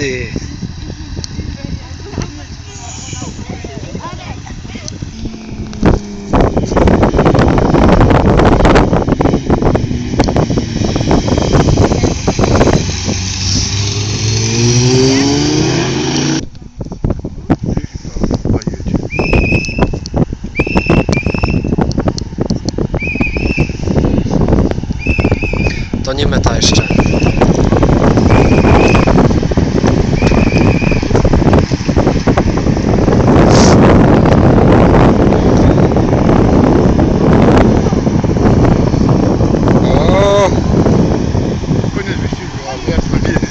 Niemcy! To nie meta jeszcze.